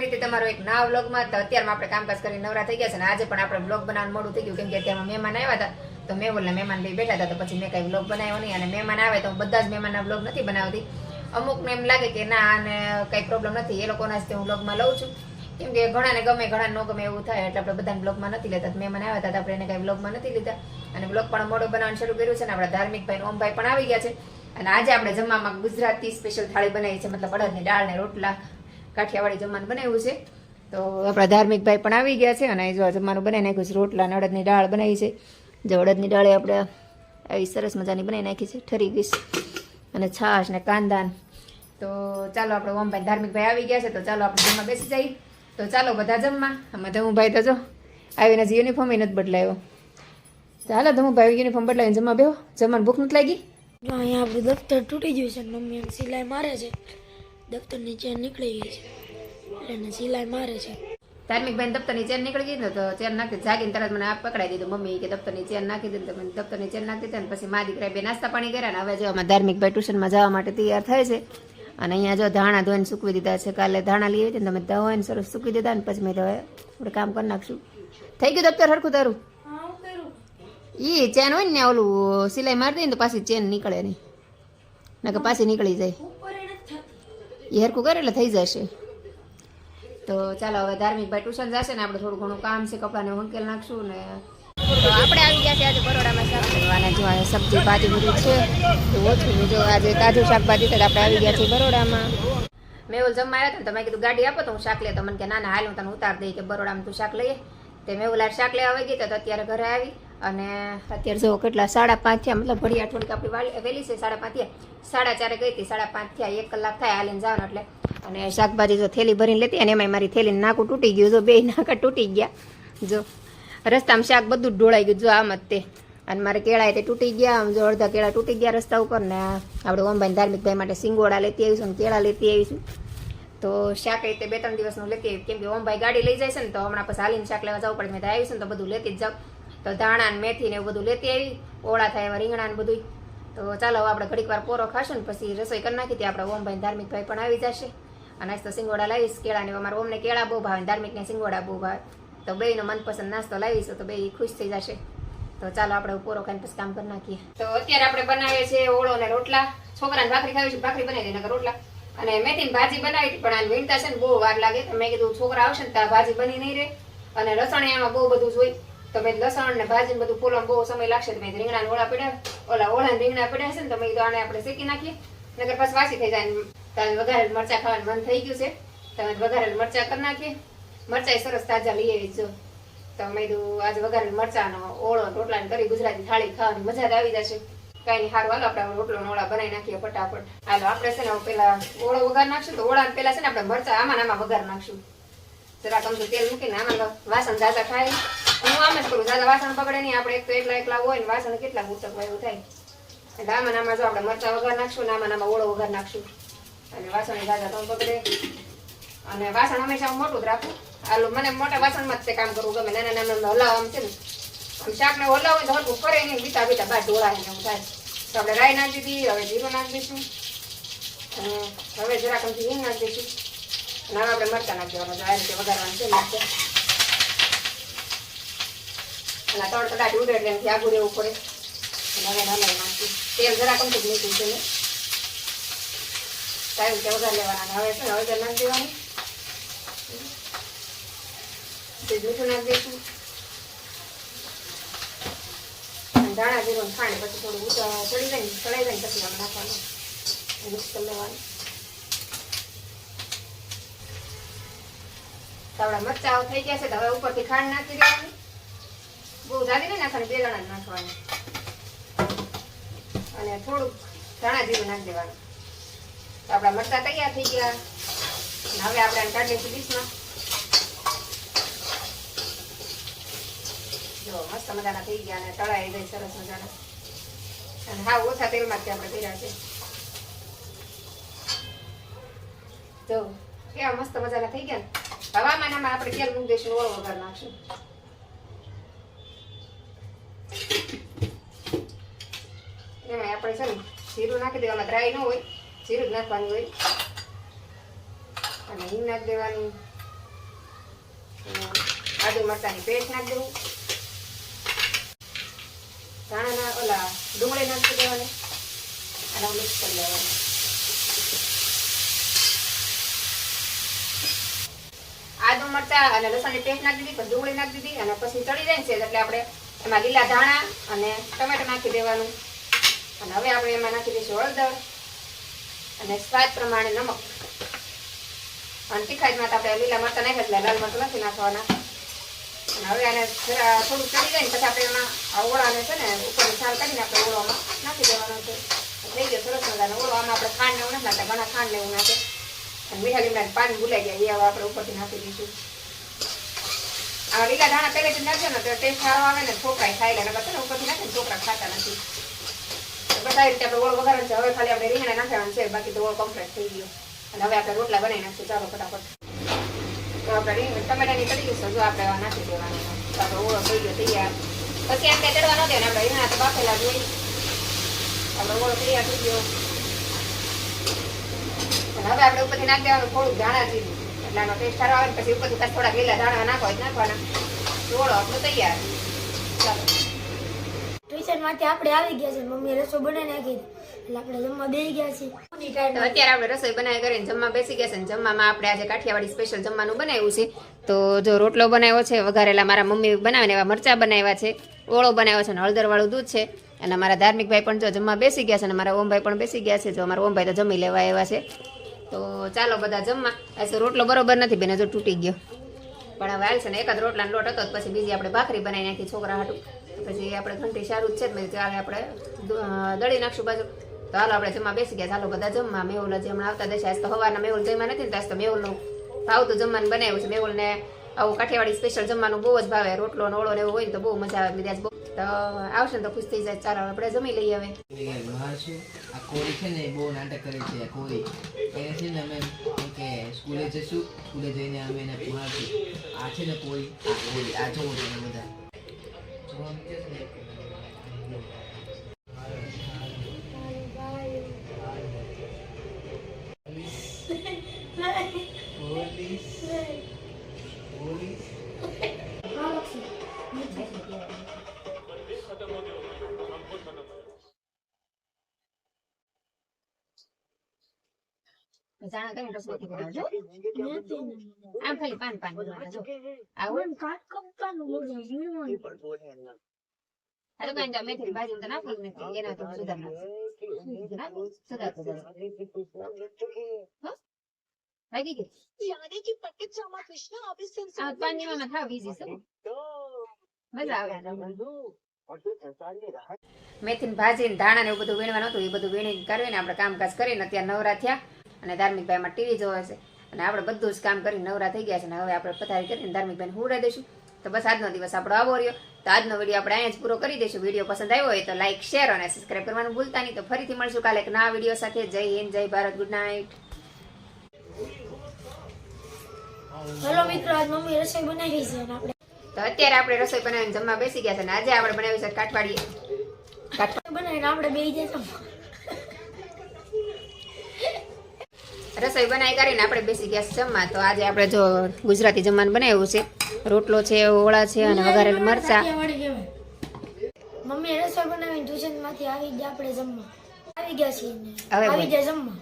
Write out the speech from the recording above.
છે ફરીથી તમારો એક નવા વ્લોગમાં તો અત્યારમાં આપણે કામકાજ કરીને નવરા થઈ ગયા છે અને આજે પણ આપણે વ્લોગ બનાવવાનું મોડું થઈ ગયું કેમ કે અત્યારમાં મહેમાન આવ્યા હતા. તો મેં બોલના મહેમાન લઈ બેઠા હતા તો પછી મેં કંઈ વ્લોગ બનાવ્યો નહીં અને મહેમાન આવે તો હું બધા જ મહેમાનના વ્લોગ નથી બનાવતી. અમુકને એમ લાગે કે ના, આને કંઈ પ્રોબ્લેમ નથી. એ લોકોના જ હું વ્લોગમાં લઉં છું. કેમ કે ઘણાને ગમે ઘણા ન ગમે એવું થાય એટલે આપણે બધાને બ્લોગમાં નથી લેતા. મહેમાન આવ્યા હતા આપણે એને કઈ બ્લોગમાં નથી લીધા. અને બ્લોગ પણ મોડો બનાવવાનું શરૂ કર્યું છે ને આપણા ધાર્મિક ભાઈ ઓમભાઈ પણ આવી ગયા છે. અને આજે આપણે જમવામાં ગુજરાતી સ્પેશિયલ થાળી બનાવી છે. મતલબ અડદની દાળ ને રોટલા કાઠિયાવાડી જમવાનું બનાવ્યું છે. તો આપણા ધાર્મિકભાઈ પણ આવી ગયા છે અને જો જમવાનું બનાવી નાખ્યું છે. રોટલા અને અડદની દાળ બનાવી છે. જે અડદની દાળે આપણે આવી સરસ મજાની બનાવી નાખી છે. ઠરી ગઈ અને છાશ ને કાંદા તો ચાલો આપણે ઓમભાઈ ધાર્મિકભાઈ આવી ગયા છે. તો ચાલો આપણે જમવા બેસી જઈએ. તો ચાલો બધા જમવા. આમાં ધમુભાઈ તો જો આવીને જ યુનિફોર્મ નથી બદલાયો. ચાલો ધમુભાઈ યુનિફોર્મ બદલાવીને જમવા બેહો. જમવાનું ભૂખ નથી લાગી? અહીંયા આપણું દફતર તૂટી ગયું છે મમ્મી સિલાઈ મારે છે. દફતરની ચેન નીકળી ગઈ છે. એટલે એને સિલાઈ મારે છે. ધાર્મિક બેન દફતરની ચેન નીકળી ગઈ ને તો ચેન નાખી જાગીને તરત મને આ પકડાઈ દીધું. મમ્મી કે દફતરની ચેન નાખી દીધી તો મને દફતરની ચેન નાખી દીધી પછી મા દીકરા બે નાસ્તા પાણી કર્યા ને હવે જો ધાર્મિક ભાઈ ટ્યુશનમાં જવા માટે તૈયાર થાય છે. અને અહીંયા જો ધાણા ધોઈને સૂકવી દીધા છે. કાલે ધાણા લઈ આવી ને તમે ધોઈને સરસ સૂકવી દીધા ને પછી મેં તો હવે આપણે કામ કરી નાખશું. થઈ ગયું દફતર હરખું તારું? ઈ ચેન હોય ને ઓલું સિલાઈ મારી દઈએ ને તો પાછી ચેન નીકળે નહીં. કે પાછી નીકળી જાય. એ હરખું કરે એટલે થઈ જશે. તો ચાલો હવે ધાર્મિક ભાઈ ટ્યુશન જશે ને આપણે થોડું ઘણું કામ છે કપડાને હંકેલ નાખશું ને તો આપણે આવી ગયા છે આજે બરોડામાં શાક લેવાના જો આ સબ્જી ભાજી બધું છે તો ઓછું જો આજે તાજું શાકભાજી તો આપણે આવી ગયા છીએ બરોડામાં. મેં ઓલ જમવા આવ્યા હતા કીધું ગાડી આપો તો હું શાક લે તો મને કે ના ના હાલ હું તને ઉતાર દઈ કે બરોડામાં તું શાક લઈએ. તે મેં ઓલા શાક લેવા આવી ગઈ તો અત્યારે ઘરે આવી. અને અત્યારે જો કેટલા, સાડા પાંચ થયા, મતલબ ઘડિયાળ થોડીક આપણી વાલી વહેલી છે, સાડા પાંચ થયા. સાડા ચારે ગઈ હતી, સાડા પાંચ થયા, એક કલાક થાય હાલીને જવાનું એટલે. અને શાકભાજી જો થેલી ભરીને લેતી અને એમાંય મારી થેલી નાકું તૂટી ગયું, જો બે નાકા તૂટી ગયા. જો રસ્તામાં શાક બધું ઢોળાઈ ગયું, જો આમ જ તે. અને મારે કેળા તે તૂટી ગયા, આમ જો અડધા કેળા તૂટી ગયા રસ્તા ઉપર ને આપણે ઓમભાઈ ધાર્મિકભાઈ માટે સિંગોડા લેતી આવીશું અને કેળા લેતી આવીશું. તો શાક રીતે બે ત્રણ દિવસનું લેતી કેમ કે ઓમભાઈ ગાડી લઈ જાય છે ને, તો હમણાં પછી હાલીને શાક લેવા જવું પડે. મેં તો આવીશું ને તો બધું લેતી જ જાઉં તો ધાણા ને મેથી ને એવું બધું લેતી આવી, ઓળા થાય એવા રીંગણા ને બધું તો ચાલો આપણે ઘડીક વાર પોરો ખાશું ને પછી રસોઈ કરી નાખી આપણે ઓમભાઈ ધાર્મિકભાઈ પણ આવી જશે. અને આજ તો સિંગોડા લાવીશ, કેળા ને અમારા ઓમને કેળા બહુ ભાવે ધાર્મિકને સિંગોડા બહુ ભાવે. તો બેયનો મનપસંદ નાસ્તો લાવીશું, તો બે ખુશ થઈ જશે. તો ચાલો આપણે પોરો ખાઈને પછી કામ કરી નાખીએ. તો અત્યારે આપણે બનાવીએ છીએ ઓળો ને રોટલા. છોકરાને ભાખરી ખાવી છે, ભાખરી બનાવી દે રોટલા. અને મેથીની ભાજી બનાવી, પણ આ વીણતા છે ને બહુ વાર લાગે. મેં કીધું છોકરા આવશે ને ત્યાં ભાજી બની નહીં રહે. અને લસણ એમાં બહુ બધું જોઈ. તો મેં લસણ ને ભાજી બધું ફૂલવામાં બહુ સમય લાગશે તમે રીંગણા ઓળા પડ્યા. ઓલા ઓળા રીંગણા પડ્યા છે ને તો મેં કીધું આને આપણે શેકી નાખીએ. નકર પછી વાસી થઈ જાય તારે વઘારેલ મરચા ખાવાનું મન થઈ ગયું છે. તમે વઘારેલ મરચા કરી નાખીએ. મરચા સરસ તાજા લઈ આવી જો. તો મેં કીધું આજે વઘારેલ મરચાનો ઓળો રોટલા કરી ગુજરાતી થાળી ખાવાની મજા જ આવી જશે. કઈ નહીં સારું હાલો આપણે રોટલો ઓળા બનાવી નાખીએ ફટાફટ. હાલો, આપણે છે ને પેલા ઓળો વઘાર નાખશું તો ઓળા પેલા છે ને આપણે મરચા આમાં આમાં વઘાર નાખશું. જરાક અમથું તેલ મૂકીને આમાં વાસણ જાજા ખાય હું આમ જ કરું જાજા વાસણ પકડે આપણે તો એકલા એકલા હોય વાસણ કેટલા ઉચકવા એવું થાય. એટલે આમાં ને આમાં જો આપણે મરચા વઘાર નાખશું ને ઓળો વગર નાખશું. અને વાસણ જાજા તો પકડે અને વાસણ હંમેશા હું મોટું જ રાખું. આલું મને મોટા વાસણમાં જ તે કામ કરવું ગમે, નાના નાના હલાવવા છે ને. આમ શાકને હલાવે તો હરખું ફરે નહીં બીતા બીતા બાર ઢોળાય ને થાય. તો આપણે રાઈ નાખી દીધી, હવે જીરું નાખી દઈશું. હવે જરાક હિંગ નાખી દઈશું. અને હવે આપણે મરચાં નાખી દેવાના આ રીતે વઘારવાનું છે મરચાં. અને આ તડતડાટ ઉડે એટલે એનાથી આગું રહેવું પડે. અને હવે હલાવી નાખીશું તેલ જરાક જ મૂક્યું છે ટાઈમ કે રીતે લેવાના હવે છે ને હળદર નાખી દેવાની મીઠું નાખી અને ધાણા જીરું ખાંડ, પછી થોડું ઊંચા ચડી જાય ને, ચડાઈ જાય ને, પછી આમ નાખવાનું. મિક્સ કરી લેવાનું. તાવડા મરચાઓ થઈ ગયા છે, તો હવે ઉપરથી ખાંડ નાખી દેવાની. બહુ જાડી નહીં નાખવાની, બે દાણા નાખવાની. અને થોડુંક ધાણા જીરું નાખી દેવાનું. તો આપણા મરચાં તૈયાર થઈ ગયા. હવે આપણે કાઢીએ છીએ ડીશમાં. જો, મસ્ત મજાના થઈ ગયા અને તળાઈ ગઈ સરસ મજાના. અને હા ઓછા તેલમાં જ આપણે કર્યા છે. જો, કેવા મસ્ત મજાના થઈ ગયા. હવામાનામાં હવામાં આપણે તેલ મૂકી દઈશું ઓળો વગર નાખશું એમાં આપણે છે ને જીરું નાખી દેવાનું ડ્રાય ન હોય, જીરું જ નાખવાનું હોય. અને હિંગ નાખી દેવાનું. આદુ મરચાની પેસ્ટ નાખી દેવું. ધાણાના ઓલા ડુંગળી નાખી દેવાની. અને મિક્સ કરી દેવાનું આદુ મરચા અને લસણની પેસ્ટ નાખી દીધી, પછી ડુંગળી નાખી દીધી, અને પછી ચડી જાય છે એટલે આપણે એમાં લીલા ધાણા અને ટમેટા નાખી દેવાનું. અને હવે આપણે એમાં નાખી દઈશું હળદર અને સ્વાદ પ્રમાણે નમક. અને તીખાઈમાં તો આપણે લીલા મરચાં નાખ્યા એટલે લાલ મરચાં નથી નાખવાના. અને હવે આને થોડું ચડી જાય ને પછી આપણે એમાં ઓળાને છે ને ઉપરની છાલ કાઢીને આપણે ઓળામાં નાખી દેવાનો છે. થઈ ગયો સરસ મજાનો ઓળો. આપણે ખાંડ લેવું નથી નાખતા ઘણા ખાંડ લેવું નાખે અને મીઠા લીમડાને પાણી ભૂલાઈ ગયા. એ હવે આપણે ઉપરથી નાખી દઈશું. આ લીલા ધાણા પહેલેથી નાખજો ને તો ટેસ્ટ સારો આવે ને છોકરા ખાઈ લે ને ઉપરથી નાખે છોકરા ખાતા નથી. આવી રીતે આપણે ઓળ વઘારણ છે. હવે ખાલી આપણે રીંગણા નાખવાનું છે. બાકી તો ઓળ કમ્પ્લીટ થઈ ગયો. અને હવે આપણે રોટલા બનાવી નાખશું. ચાલો ફટાફટ. તો આપણે રીંગણ ટમેટાની કરી દઈશું જો આપણે નાખી દેવાનું તો આપણે ઓળો થઈ ગયો તૈયાર. પછી આપણે ચડવા ન દે આપણે રીંગણા તો બાફેલા જ હોય. આપણે ઓળો તૈયાર થઈ ગયો. હવે આપણે ઉપરથી નાખી દેવાનું થોડુંક ધાણા જીરું. એટલે આનો ટેસ્ટ સારો આવે પછી ઉપરથી થોડા લીલા ધાણા નાખો નાખવાના. ઓળો આપણો તૈયાર. ચાલો. ટ્યુશનમાંથી આપણે આવી ગયા છે. મમ્મી રસો બનાવી નાખી એટલે આપણે જમવા બેસી ગયા છીએ. અત્યારે આપણે રસોઈ બનાવી કરીને જમવા બેસી ગયા છે જમવામાં આપણે આજે કાઠિયાવાડી સ્પેશિયલ જમવાનું બનાવ્યું છે. તો જો રોટલો બનાવ્યો છે, વઘારેલા મારા મમ્મી બનાવે ને એવા મરચાં બનાવ્યા છે, ઓળો બનાવ્યો છે અને હળદરવાળું દૂધ છે. અને મારા ધાર્મિકભાઈ પણ જો જમવા બેસી ગયા છે અને મારા ઓમભાઈ પણ બેસી ગયા છે. જો અમારા ઓમભાઈ તો જમી લેવા આવ્યા છે. તો ચાલો બધા જમવા. આજે રોટલો બરોબર નથી, બેને જો તૂટી ગયો. પણ હવે હાલ છે ને એકાદ રોટલાનો લોટ હતો પછી બીજી આપણે ભાખરી બનાવી નાખી, છોકરા હાટું. પછી આપણે ઘંટી સારું જ છે મેં ચાલે આપણે દળી નાખશું બાજુ. તો હાલો આપણે જમવા બેસી ગયા. ચાલો બધા જમવા. મેહુલ હજી હમણાં આવતા દેશે. તો હવાના મેહુલ જમ્યા નથી ને તો આજ તો મેહુલનું ભાવતું જમવાનું બનાવ્યું છે. મેહુલને આવું કાઠિયાવાડી સ્પેશિયલ જમવાનું બહુ જ ભાવે. રોટલો ને ઓળો ને એવું હોય ને તો બહુ મજા આવે. બીજા બહુ તો આવશે ને તો ખુશ થઈ જાય. ચાલો, આપણે જમી લઈએ હવે. કોળી છે ને બહુ નાટક કરે છે કોરી એને અમે કે સ્કૂલે જશું સ્કૂલે જઈને અમે એને મારશું આ છે ને કોરી આ કોરી આ જોવો બધા. જોવા મેથી ભાજી મેથીન ભાજી ધાણા ને એવું બધું વીણવાનું હતું એ બધું વીણી કરીને આપણે કામકાજ કરીને અત્યારે નવરા થયા અને ધાર્મિકભાઈમાં ટીવી જોવે છે. અને આપણે બધું જ કામ કરી નવરા થઈ ગયા છે. અને હવે આપણે પથારી કરીને ધાર્મિકભાઈને હુવડાવી દઈશું. તો બસ આજનો દિવસ આપણો આવો રહ્યો. તો આજનો વીડિયો આપણે અહીંયા જ પૂરો કરી દઈશું. વીડિયો પસંદ આવ્યો હોય તો લાઈક શેર અને સબસ્ક્રાઈબ કરવાનું ભૂલતા નહીં. તો ફરીથી મળશું કાલે એક નવા વીડિયો સાથે. જય હિન્દ જય ભારત ગુડ નાઇટ હેલો મિત્રો આજ મમ્મી રસોઈ બનાવી છે આપણે. તો અત્યારે આપણે રસોઈ બનાવીને જમવા બેસી ગયા છે. અને આજે આપણે બનાવી છે કાઠવાડી કાઠ બનાવીને આપણે બેસી જઈશું રસોઈ બનાવી કરીને આપણે બેસી ગયા જમવા. તો આજે આપણે જો ગુજરાતી જમવાનું બનાવ્યું છે. રોટલો છે ઓળા છે અને વઘારેલ મરચા. મમ્મી રસોઈ બનાવીને ટ્યુશનમાંથી આવી ગયા આપણે જમવા. આવી ગયા છીએ. આવી ગયા જમવા.